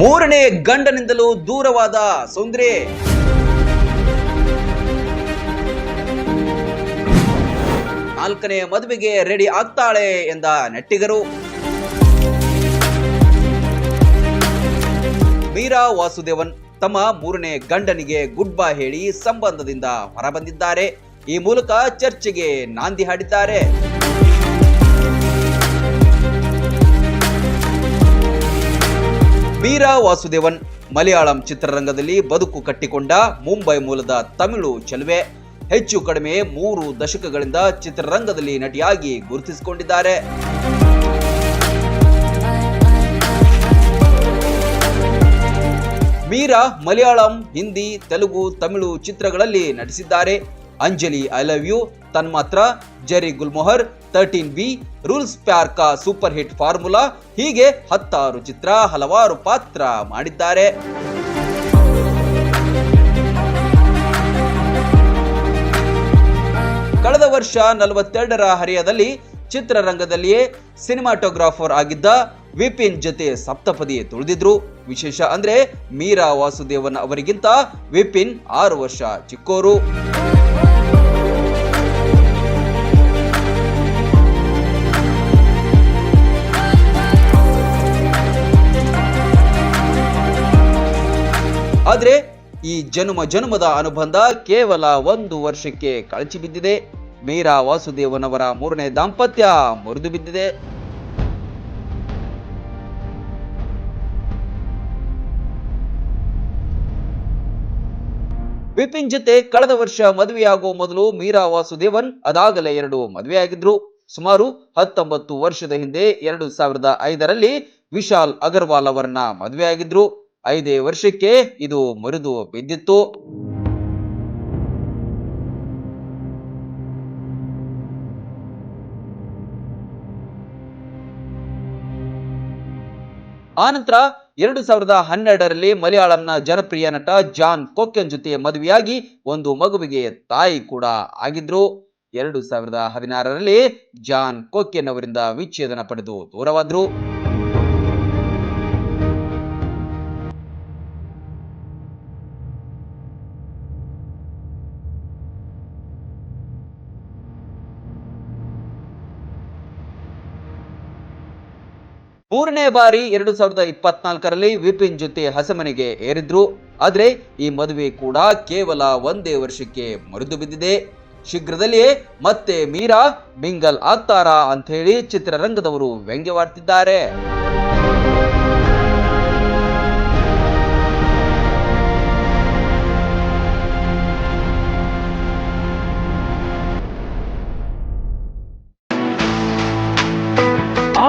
ಮೂರನೇ ಗಂಡನಿಂದಲೂ ದೂರವಾದ ಸೌಂದ್ರಿ ನಾಲ್ಕನೇ ಮದುವೆಗೆ ರೆಡಿ ಆಗ್ತಾಳೆ ಎಂದ ನೆಟ್ಟಿಗರು. ಮೀರಾ ವಾಸುದೇವನ್ ತಮ್ಮ ಮೂರನೇ ಗಂಡನಿಗೆ ಗುಡ್ ಬೈ ಹೇಳಿ ಸಂಬಂಧದಿಂದ ಹೊರಬಂದಿದ್ದಾರೆ. ಈ ಮೂಲಕ ಚರ್ಚೆಗೆ ನಾಂದಿ ಹಾಡಿದ್ದಾರೆ. ಮೀರಾ ವಾಸುದೇವನ್ ಮಲಯಾಳಂ ಚಿತ್ರರಂಗದಲ್ಲಿ ಬದುಕು ಕಟ್ಟಿಕೊಂಡ ಮುಂಬೈ ಮೂಲದ ತಮಿಳು ಚೆಲುವೆ. ಹೆಚ್ಚು ಕಡಿಮೆ ಮೂರು ದಶಕಗಳಿಂದ ಚಿತ್ರರಂಗದಲ್ಲಿ ನಟಿಯಾಗಿ ಗುರುತಿಸಿಕೊಂಡಿದ್ದಾರೆ. ಮೀರಾ ಮಲಯಾಳಂ ಹಿಂದಿ, ತೆಲುಗು, ತಮಿಳು ಚಿತ್ರಗಳಲ್ಲಿ ನಟಿಸಿದ್ದಾರೆ. Anjali I love you Thanmathra Jerry Gulmohar thirteen B rules Pyaar Ka super hit formula ಹೀಗೆ ಹತ್ತಾರು ಚಿತ್ರ, ಹಲವಾರು ಪಾತ್ರ ಮಾಡಿದ್ದಾರೆ. ಕಳೆದ ವರ್ಷ ನಲವತ್ತೆರಡರ ಹರಿಯದಲ್ಲಿ ಚಿತ್ರರಂಗದಲ್ಲಿಯೇ ಸಿನಿಮಾಟೋಗ್ರಾಫರ್ ಆಗಿದ್ದ ವಿಪಿನ್ ಜೊತೆ ಸಪ್ತಪದಿ ತುಳಿದಿದ್ರು. ವಿಶೇಷ ಅಂದ್ರೆ ಮೀರಾ ವಾಸುದೇವನ್ ಅವರಿಗಿಂತ ವಿಪಿನ್ ಆರು ವರ್ಷ ಚಿಕ್ಕೋರು. ಆದ್ರೆ ಈ ಜನ್ಮ ಜನ್ಮದ ಅನುಬಂಧ ಕೇವಲ ಒಂದು ವರ್ಷಕ್ಕೆ ಕಳಚಿ ಬಿದ್ದಿದೆ. ಮೀರಾ ವಾಸುದೇವನವರ ಮೂರನೇ ದಾಂಪತ್ಯ ಮುರಿದು ಬಿದ್ದಿದೆ. ವಿಪಿನ್ ಜೊತೆ ಕಳೆದ ವರ್ಷ ಮದುವೆಯಾಗುವ ಮೊದಲು ಮೀರಾ ವಾಸುದೇವನ್, ಅದಾಗಲೇ ಎರಡು ಮದುವೆಯಾಗಿದ್ರು. ಸುಮಾರು ಹತ್ತೊಂಬತ್ತು ವರ್ಷದ ಹಿಂದೆ ಎರಡು ಸಾವಿರದ ಐದರಲ್ಲಿ ವಿಶಾಲ್ ಅಗರ್ವಾಲ್ ಅವರನ್ನ ಮದುವೆಯಾಗಿದ್ರು. ಐದೇ ವರ್ಷಕ್ಕೆ ಇದು ಮುರಿದು ಬಿದ್ದಿತ್ತು. ಆನಂತರ ಎರಡು ಸಾವಿರದ ಹನ್ನೆರಡರಲ್ಲಿ ಮಲಯಾಳಂನ ಜನಪ್ರಿಯ ನಟ ಜಾನ್ ಕೊಕ್ಕನ್ ಜೊತೆ ಮದುವೆಯಾಗಿ ಒಂದು ಮಗುವಿಗೆ ತಾಯಿ ಕೂಡ ಆಗಿದ್ರು. ಎರಡು ಸಾವಿರದ ಹದಿನಾರರಲ್ಲಿ ಜಾನ್ ಕೊಕ್ಕೆನ್ ಅವರಿಂದ ವಿಚ್ಛೇದನ ಪಡೆದು ದೂರವಾದ್ರು. ಮೂರನೇ ಬಾರಿ ಎರಡು ಸಾವಿರದ ಇಪ್ಪತ್ನಾಲ್ಕರಲ್ಲಿ ವಿಪಿನ್ ಜೊತೆ ಹಸಮನೆಗೆ ಏರಿದ್ರು. ಆದ್ರೆ ಈ ಮದುವೆ ಕೂಡ ಕೇವಲ ಒಂದೇ ವರ್ಷಕ್ಕೆ ಮರೆದು ಬಿದ್ದಿದೆ. ಶೀಘ್ರದಲ್ಲಿಯೇ ಮತ್ತೆ ಮೀರಾ, ಮಿಂಗಲ್ ಆಗ್ತಾರಾ ಅಂತ ಹೇಳಿ ಚಿತ್ರರಂಗದವರು ವ್ಯಂಗ್ಯವಾಡ್ತಿದ್ದಾರೆ.